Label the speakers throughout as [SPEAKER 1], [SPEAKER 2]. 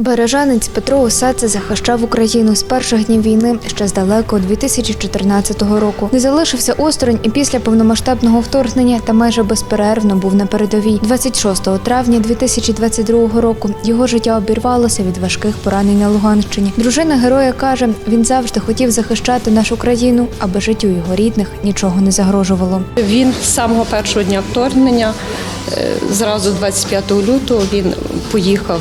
[SPEAKER 1] Бережанець Петро Осадце захищав Україну з перших днів війни ще з далекого 2014 року. Не залишився осторонь і після повномасштабного вторгнення та майже безперервно був на передовій. 26 травня 2022 року його життя обірвалося від важких поранень на Луганщині. Дружина героя каже, він завжди хотів захищати нашу країну, аби життю його рідних нічого не загрожувало.
[SPEAKER 2] Він з самого першого дня вторгнення, е, зразу 25 лютого, він поїхав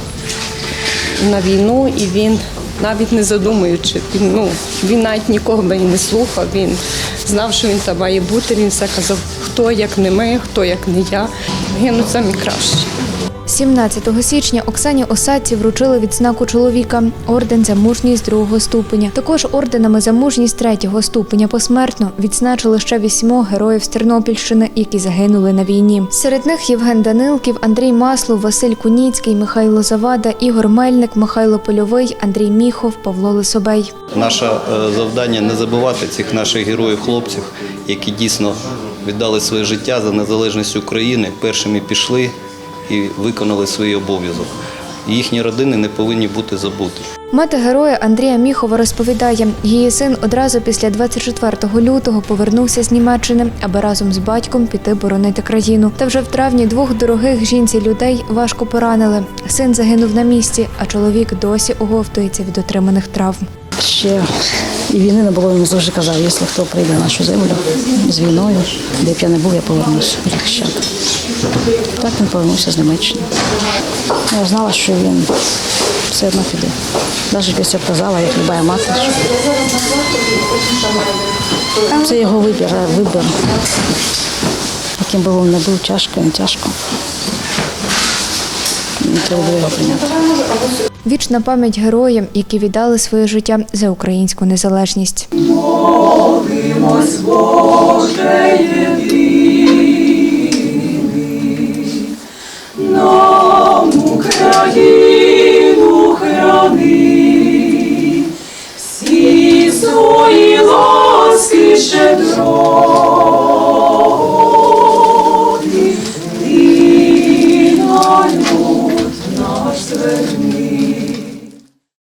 [SPEAKER 2] на війну і він навіть не задумуючи, він, ну, він навіть нікого не слухав. Він знав, що він там має бути. Він все казав, хто як не ми, хто як не я. Гинуть самі кращі.
[SPEAKER 1] 17 січня Оксані Осадці вручили відзнаку чоловіка орден за мужність другого ступеня. Також орденами за мужність третього ступеня посмертно відзначили ще вісьмох героїв з Тернопільщини, які загинули на війні. Серед них Євген Данилків, Андрій Маслов, Василь Куніцький, Михайло Завада, Ігор Мельник, Михайло Польовий, Андрій Міхов, Павло Лисобей.
[SPEAKER 3] Наше е, завдання не забувати цих наших героїв-хлопців, які дійсно віддали своє життя за незалежність України, першими пішли і виконали свій обов'язок. Їхні родини не повинні бути забуті.
[SPEAKER 1] Мати героя Андрія Міхова розповідає, її син одразу після 24 лютого повернувся з Німеччини, аби разом з батьком піти боронити країну. Та вже в травні двох дорогих жінці людей важко поранили. Син загинув на місці, а чоловік досі оговтується від отриманих травм.
[SPEAKER 4] Ще і війни не було, він завжди казав, якщо хто прийде на нашу землю з війною, де б я не був, я повернуся захищати. Так він повернувся з Німеччини. Я знала, що він все одно піде. Навіть після казала, як люба мати, що це його вибір, вибір. Яким би він не був, тяжко, не тяжко. Мені Треба було його прийняти.
[SPEAKER 1] Вічна пам'ять героям, які віддали своє життя за українську незалежність.
[SPEAKER 5] Молимось, Боже тише дороги, і на люд наш зверни.